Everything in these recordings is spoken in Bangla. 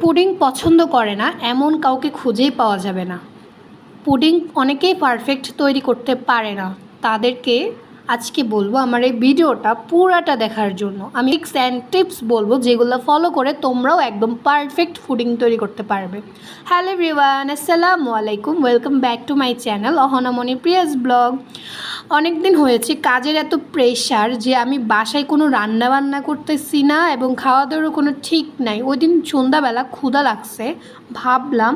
পুডিং পছন্দ করে না, এমন কাউকে খুঁজেই পাওয়া যাবে না। পুডিং অনেকেই পারফেক্ট তৈরি করতে পারে না। তাদেরকে আজকে বলব আমার এই ভিডিওটা পুরাটা দেখার জন্য। আমি টিক্স অ্যান্ড টিপস বলব যেগুলো ফলো করে তোমরাও একদম পারফেক্ট ফুডিং তৈরি করতে পারবে। হ্যালো এভরিওয়ান আসসালামু আলাইকুম welcome back to my channel Ahanamoni Priya's vlog. অনেক দিন হয়েছে, কাজের এত প্রেশার যে আমি বাসায় কোনো রান্না বান্না করতেছি না এবং খাওয়া দাওয়ারও কোনো ঠিক নাই। ওই দিন সন্ধ্যাবেলা ক্ষুধা লাগছে, ভাবলাম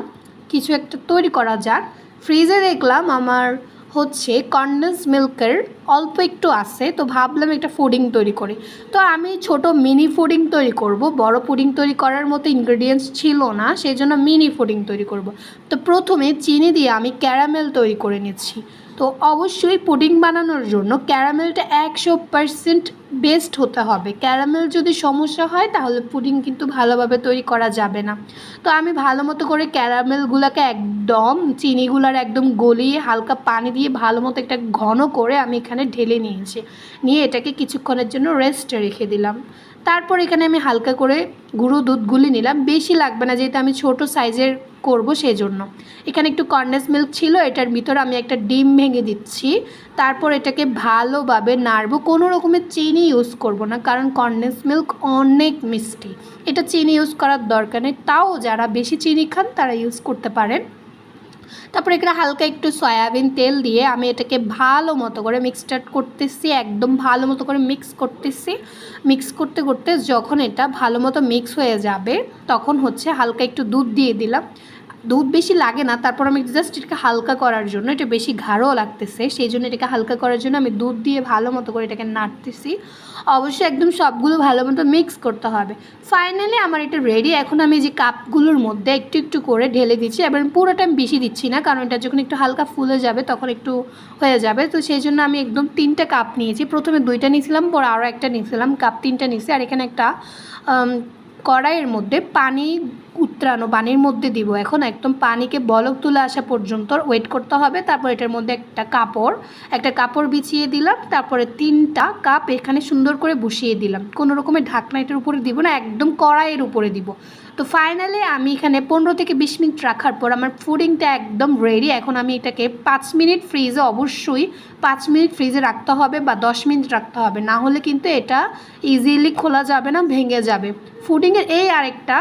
কিছু একটা তৈরি করা যাক। ফ্রিজে দেখলাম আমার হচ্ছে কন্ডেন্স মিল্কের অল্প একটু আছে, তো ভাবলাম একটা ফুডিং তৈরি করি। তো আমি ছোট মিনি ফুডিং তৈরি করব। বড় পুডিং তৈরি করার মতো ইনগ্রেডিয়েন্টস ছিল না সেই জন্য মিনি ফুডিং তৈরি করব। তো প্রথমে চিনি দিয়ে আমি ক্যারামেল তৈরি করে নিচ্ছি। তো অবশ্যই পুডিং বানানোর জন্য ক্যারামেলটা একশো পারসেন্ট বেস্ট হতে হবে। ক্যারামেল যদি সমস্যা হয়, তাহলে পুডিং কিন্তু ভালোভাবে তৈরি করা যাবে না। তো আমি ভালো মতো করে ক্যারামেলগুলোকে একদম চিনিগুলার একদম গলিয়ে, হালকা পানি দিয়ে ভালো মতো একটা ঘন করে আমি এখানে ঢেলে নিয়েছি। নিয়ে এটাকে কিছুক্ষণের জন্য রেস্টে রেখে দিলাম। তারপর এখানে আমি হালকা করে গুঁড়ো দুধ গুলি নিলাম। বেশি লাগবে না, যেহেতু আমি ছোট সাইজের করব সেই জন্য এখানে একটু কন্ডেন্স মিল্ক ছিল, এটার ভিতর আমি একটা ডিম ভেঙে দিচ্ছি। তারপর এটাকে ভালোভাবে নাড়বো। কোনো রকমের চিনি ইউজ করব না, কারণ কন্ডেন্স মিল্ক অনেক মিষ্টি। এটা চিনি ইউজ করার দরকার নেই। তাও যারা বেশি চিনি খান, তারা ইউজ করতে পারেন। তারপর এখানে হালকা একটু সয়াবিন তেল দিয়ে আমি এটাকে ভালো মতো করে মিক্সড করতেছি, একদম ভালো মতো করে মিক্স করতেছি। মিক্স করতে করতে যখন এটা ভালো মতো মিক্স হয়ে যাবে, তখন হচ্ছে হালকা একটু দুধ দিয়ে দিলাম। দুধ বেশি লাগে না, তারপর আমি জাস্ট এটাকে হালকা করার জন্য, এটা বেশি ঘাড়ও লাগতেছে, সেই জন্য এটাকে হালকা করার জন্য আমি দুধ দিয়ে ভালো মতো করে এটাকে নাড়তেছি। অবশ্যই একদম সবগুলো ভালো মতো মিক্স করতে হবে। ফাইনালি আমার এটা রেডি এখন আমি যে কাপগুলোর মধ্যে একটু একটু করে ঢেলে দিচ্ছি, এবার পুরোটা আমি বেশি দিচ্ছি না, কারণ এটা যখন একটু হালকা ফুলে যাবে তখন একটু হয়ে যাবে, তো সেই জন্য আমি একদম তিনটা কাপ নিয়েছি। প্রথমে দুইটা নিয়েছিলাম, পরে আরও একটা নিয়েছিলাম, কাপ তিনটা নিয়েছি, আর এখানে একটা কড়াইয়ের মধ্যে পানি উতরানো, পানির মধ্যে দিব। এখন একদম পানিকে বলক তুলে আসা পর্যন্ত ওয়েট করতে হবে। তারপর এটার মধ্যে একটা কাপড় একটা কাপড় বিছিয়ে দিলাম। তারপরে তিনটা কাপ এখানে সুন্দর করে বসিয়ে দিলাম। কোনো রকমের ঢাকনা এটার উপরে দিব না, একদম কড়াইয়ের উপরে দিব। তো ফাইনালি আমি এখানে পনেরো থেকে বিশ মিনিট রাখার পর আমার ফুডিংটা একদম রেডি এখন আমি এটাকে পাঁচ মিনিট ফ্রিজে অবশ্যই পাঁচ মিনিট ফ্রিজে রাখতে হবে বা দশ মিনিট রাখতে হবে। না হলে কিন্তু এটা ইজিলি খোলা যাবে না, ভেঙে যাবে। ফুডিংয়ের এই আরেকটা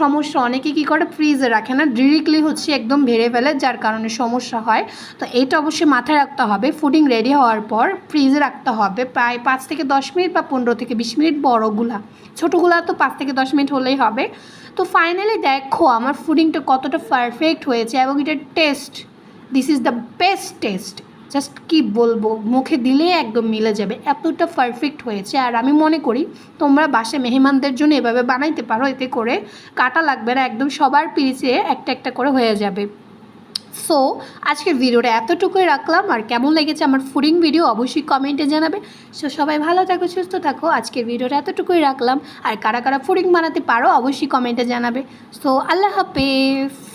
সমস্যা, অনেকে কী করে? ফ্রিজে রাখে না ডিরেক্টলি হচ্ছে একদম ভেড়ে ফেলে, যার কারণে সমস্যা হয়। তো এটা অবশ্যই মাথায় রাখতে হবে। ফুডিং রেডি হওয়ার পর ফ্রিজে রাখতে হবে। প্রায় পাঁচ থেকে দশ মিনিট বা পনেরো থেকে বিশ মিনিট বড়গুলা। ছোটোগুলা তো পাঁচ থেকে দশ মিনিট হলেই হবে। তো ফাইনালি দেখো, আমার ফুডিংটা কতটা পারফেক্ট হয়েছে এবং এটার taste this is the best taste just কি বলব, মুখে দিলে একদম মিলে যাবে। এতটা পারফেক্ট হয়েছে। আর আমি মনে করি, তোমরা বাসায় মেহমানদের জন্য এভাবে বানাইতে পারো, এতে করে কাটা লাগবে না, একদম সবার পিরিচে একটা একটা করে হয়ে যাবে। সো আজকের ভিডিওটা এতটুকুই রাখলাম। আর কেমন লেগেছে আমার ফুডিং ভিডিও অবশ্যই কমেন্টে জানাবে। সো সবাই ভালো থাকো, সুস্থ থাকো। আজকের ভিডিওটা এতটুকুই রাখলাম। আর কারা কারা ফুডিং বানাতে পারো, অবশ্যই কমেন্টে জানাবে। সো আল্লাহ হাফেজ।